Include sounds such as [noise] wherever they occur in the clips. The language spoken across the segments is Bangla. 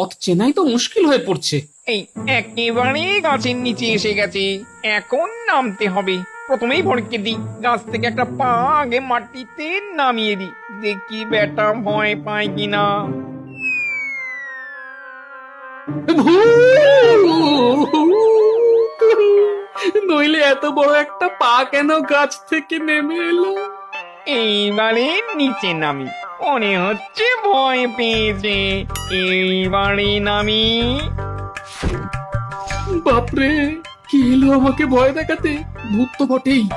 পথ চেনাই তো মুশকিল হয়ে পড়ছে। এই একেবারে গাছের নিচে এসে গেছে। এখন নামতে হবে। প্রথমেই ভরকে দিই। গাছ থেকে একটা পা আগে মাটিতে নামিয়ে দিই। দেখি বেটা ভয় পায় কিনা। নইলে এত বড় একটা পা কেন গাছ থেকে নেমে এলো? এইবারে নিচে নামি। মনে হচ্ছে ভয় পেয়েছে। এইবারে নামি। বাপরে কি এলো আমাকে ভয় দেখাতে? ভূত তো বটেই।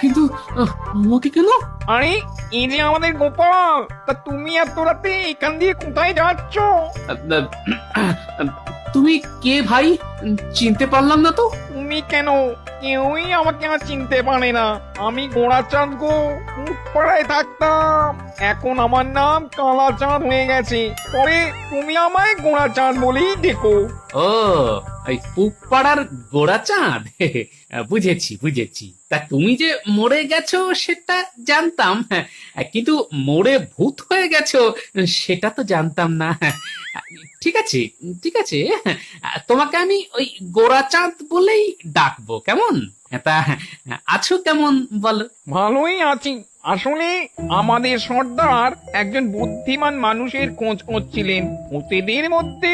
কিন্তু আহ, আমাকে কেন? আরে এই যে আমাদের গোপাল তা তুমি এত রাতে এখান দিয়ে কোথায় যাচ্ছ? তুমি কে ভাই? চিনতে পারলাম না তো। তুমি কেন? কেউই আমাকে আর চিনতে পারে না। আমি গোড়াচাঁদ গো পাড়ায় থাকতাম। এখন আমার নাম কালাচাঁদ হয়ে গেছে। পরে তুমি আমায় গোড়াচাঁদ বলেই ডেকো। ও ওই পুপাড়ার গোড়া চাঁদ [laughs] বুঝেছি বুঝেছি। তা তুমি যে মরে গেছো সেটা জানতাম। হ্যাঁ, [laughs] কিন্তু মরে ভূত হয়ে গেছো সেটা তো জানতাম না। [laughs] ঠিক আছে ঠিক আছে। তোমাকে আমি ওই গোড়া চাঁদ বলেই ডাকবো, কেমন? তা, আছো কেমন, বলো? ভালোই আছি। আসলে আমাদের সর্দার একজন বুদ্ধিমান মানুষের খোঁজ করছিলেন। ওতেদের মধ্যে